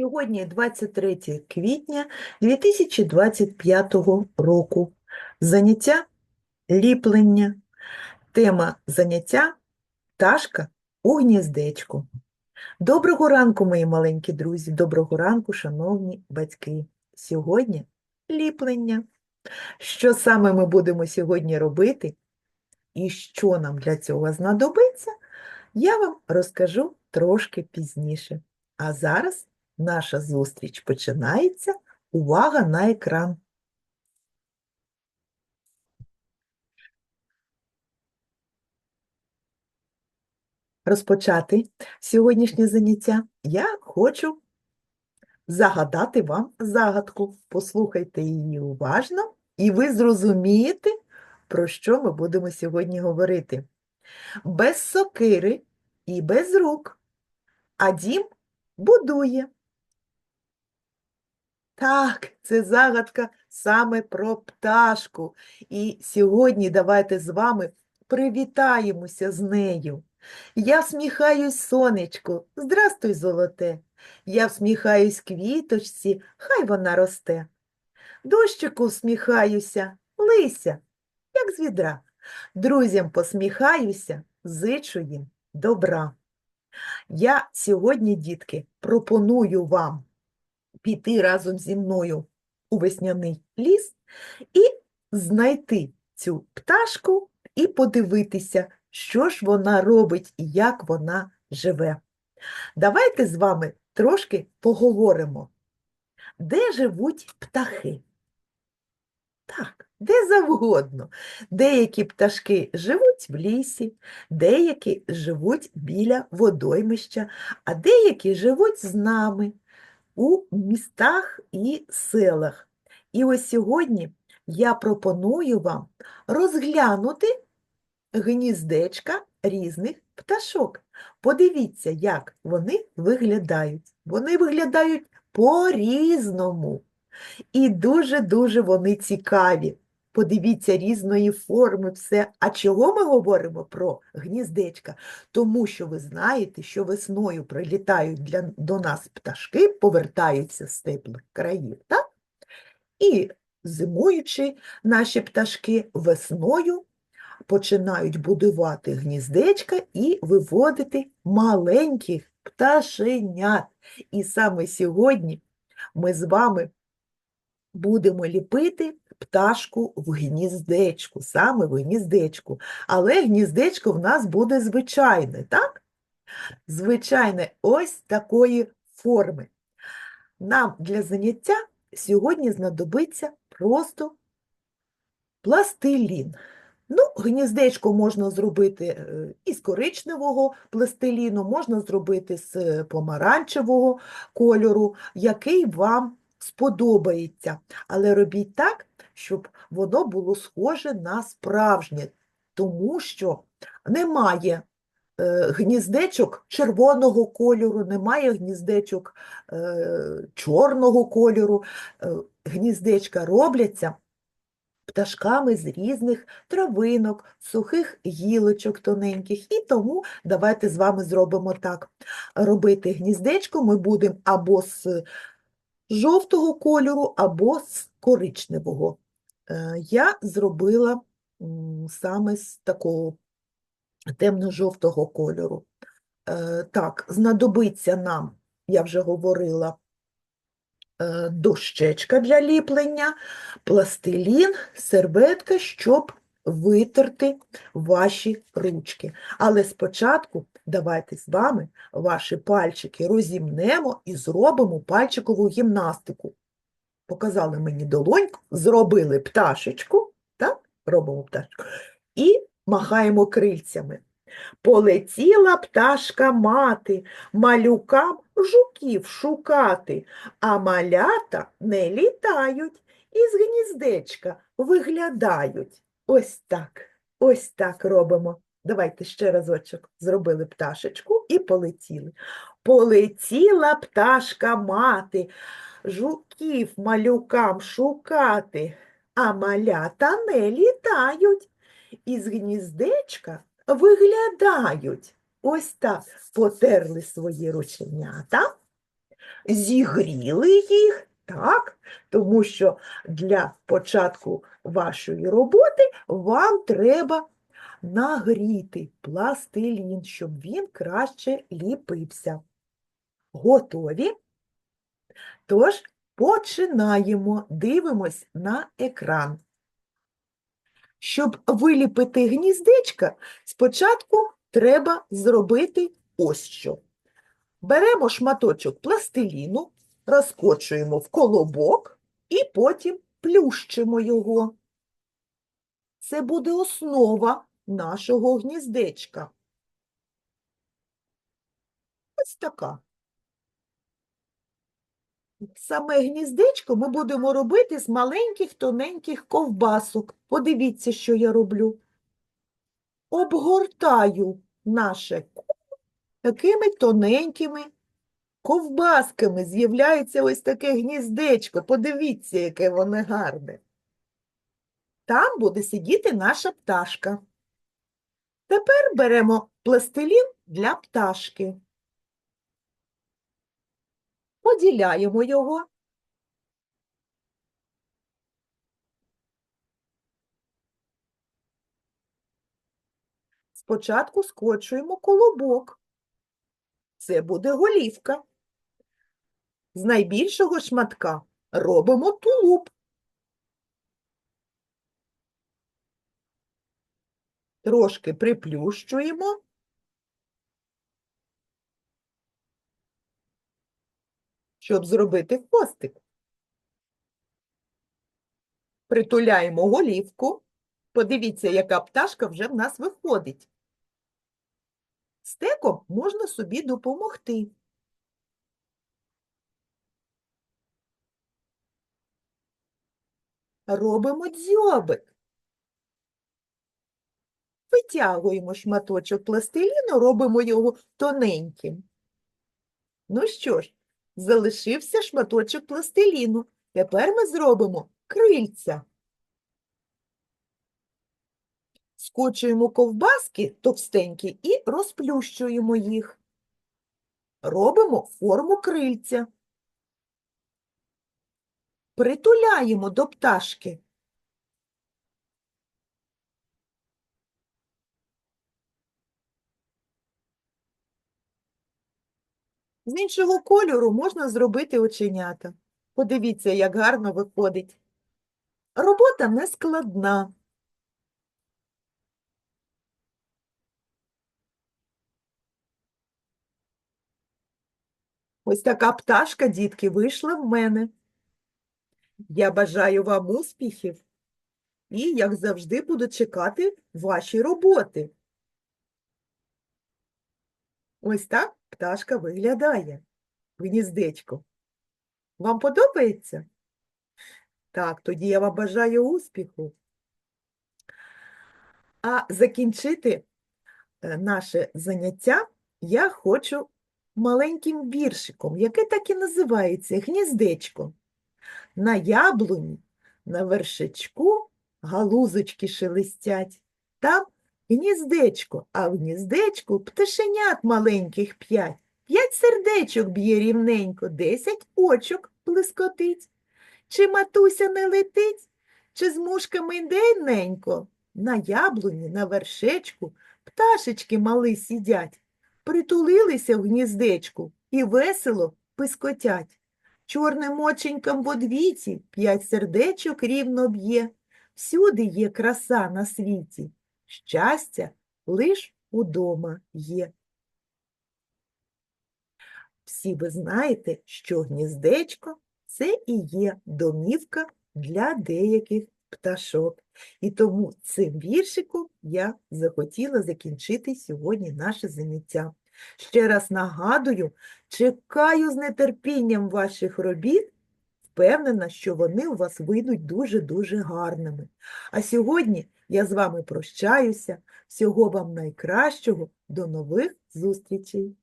Сьогодні 23 квітня 2025 року. Заняття ліплення. Тема заняття пташка у гніздечку. Доброго ранку, мої маленькі друзі, доброго ранку, шановні батьки. Сьогодні ліплення. Що саме ми будемо сьогодні робити і що нам для цього знадобиться, я вам розкажу трошки пізніше. А зараз наша зустріч починається. Увага на екран. Розпочати сьогоднішнє заняття я хочу загадати вам загадку. Послухайте її уважно, і ви зрозумієте, про що ми будемо сьогодні говорити. Без сокири і без рук, а дім будує. Так, це загадка саме про пташку. І сьогодні давайте з вами привітаємося з нею. Я всміхаюсь сонечку, здрастуй, золоте. Я всміхаюсь квіточці, хай вона росте. Дощику всміхаюся, лися, як з відра. Друзям посміхаюся, зичу їм добра. Я сьогодні, дітки, пропоную вам піти разом зі мною у весняний ліс і знайти цю пташку і подивитися, що ж вона робить і як вона живе. Давайте з вами трошки поговоримо, де живуть птахи. Так, де завгодно. Деякі пташки живуть в лісі, деякі живуть біля водоймища, а деякі живуть з нами у містах і селах. І ось сьогодні я пропоную вам розглянути гніздечка різних пташок. Подивіться, як вони виглядають. Вони виглядають по-різному. І дуже-дуже вони цікаві. Подивіться різної форми, все. А чого ми говоримо про гніздечка? Тому що ви знаєте, що весною прилітають для, до нас пташки, повертаються з теплих країв, так? І зимуючи наші пташки весною починають будувати гніздечка і виводити маленьких пташенят. І саме сьогодні ми з вами будемо ліпити пташку в гніздечку, саме в гніздечку. Але гніздечко в нас буде звичайне, так? Звичайне, ось такої форми. Нам для заняття сьогодні знадобиться просто пластилін. Ну, гніздечко можна зробити е, із коричневого пластиліну, можна зробити з помаранчевого кольору, який вам сподобається. Але робіть так, щоб воно було схоже на справжнє, тому що немає е, гніздечок червоного кольору, немає гніздечок е, чорного кольору. Е, гніздечка робляться пташками з різних травинок, сухих гілочок тоненьких. І тому давайте з вами зробимо так. Робити гніздечко ми будемо або з жовтого кольору, або з коричневого. Е, Я зробила саме з такого темно-жовтого кольору. Е, Так, знадобиться нам, я вже говорила, е, дощечка для ліплення, пластилін, серветка, щоб витерти ваші ручки. Але спочатку давайте з вами ваші пальчики розімнемо і зробимо пальчикову гімнастику. Показали мені долоньку, зробили пташечку, так? Робимо пташечку, і махаємо крильцями. Полетіла пташка мати, малюкам жуків шукати, а малята не літають, із гніздечка виглядають. Ось так, ось так робимо. Давайте ще разочок зробили пташечку і полетіли. Полетіла пташка мати, жуків малюкам шукати, а малята не літають. Із гніздечка виглядають. Ось так потерли свої рученята, зігріли їх, так? Тому що для початку вашої роботи вам треба нагріти пластилін, щоб він краще ліпився. Готові? Тож починаємо, дивимось на екран. Щоб виліпити гніздечка, спочатку треба зробити ось що. Беремо шматочок пластиліну, розкочуємо в колобок і потім плющимо його. Це буде основа нашого гніздечка. Ось така. Саме гніздечко ми будемо робити з маленьких тоненьких ковбасок. Подивіться, що я роблю. Обгортаю наше такими тоненькими ковбасками. З'являється ось таке гніздечко. Подивіться, яке воно гарне. Там буде сидіти наша пташка. Тепер беремо пластилін для пташки. Поділяємо його. Спочатку скочуємо колобок. Це буде голівка. З найбільшого шматка робимо тулуб. Трошки приплющуємо. Щоб зробити хвостик. Притуляємо голівку. Подивіться, яка пташка вже в нас виходить. Стеком можна собі допомогти. Робимо дзьобик. Витягуємо шматочок пластиліну, робимо його тоненьким. Ну що ж, залишився шматочок пластиліну. Тепер ми зробимо крильця. Скочуємо ковбаски товстенькі і розплющуємо їх. Робимо форму крильця. Притуляємо до пташки. З іншого кольору можна зробити оченята. Подивіться, як гарно виходить. Робота не складна. Ось така пташка, дітки, вийшла в мене. Я бажаю вам успіхів і, як завжди, буду чекати ваші роботи. Ось так пташка виглядає в гніздечку. Вам подобається? Так, тоді я вам бажаю успіху. А закінчити е, наше заняття я хочу маленьким віршиком, яке так і називається гніздечко. На яблуні, на вершечку галузочки шелестять. Там гніздечко, а в гніздечку пташенят маленьких п'ять. П'ять сердечок б'є рівненько, десять очок блискотить. Чи матуся не летить, чи з мушками йде? На яблуні, на вершечку пташечки мали сидять, притулилися в гніздечку і весело пискотять. Чорним оченькам в одвіті п'ять сердечок рівно б'є. Всюди є краса на світі, щастя лиш удома є. Всі ви знаєте, що гніздечко це і є домівка для деяких пташок. І тому цим віршиком я захотіла закінчити сьогодні наше заняття. Ще раз нагадую, чекаю з нетерпінням ваших робіт, впевнена, що вони у вас вийдуть дуже-дуже гарними. А сьогодні я з вами прощаюся. Всього вам найкращого, до нових зустрічей!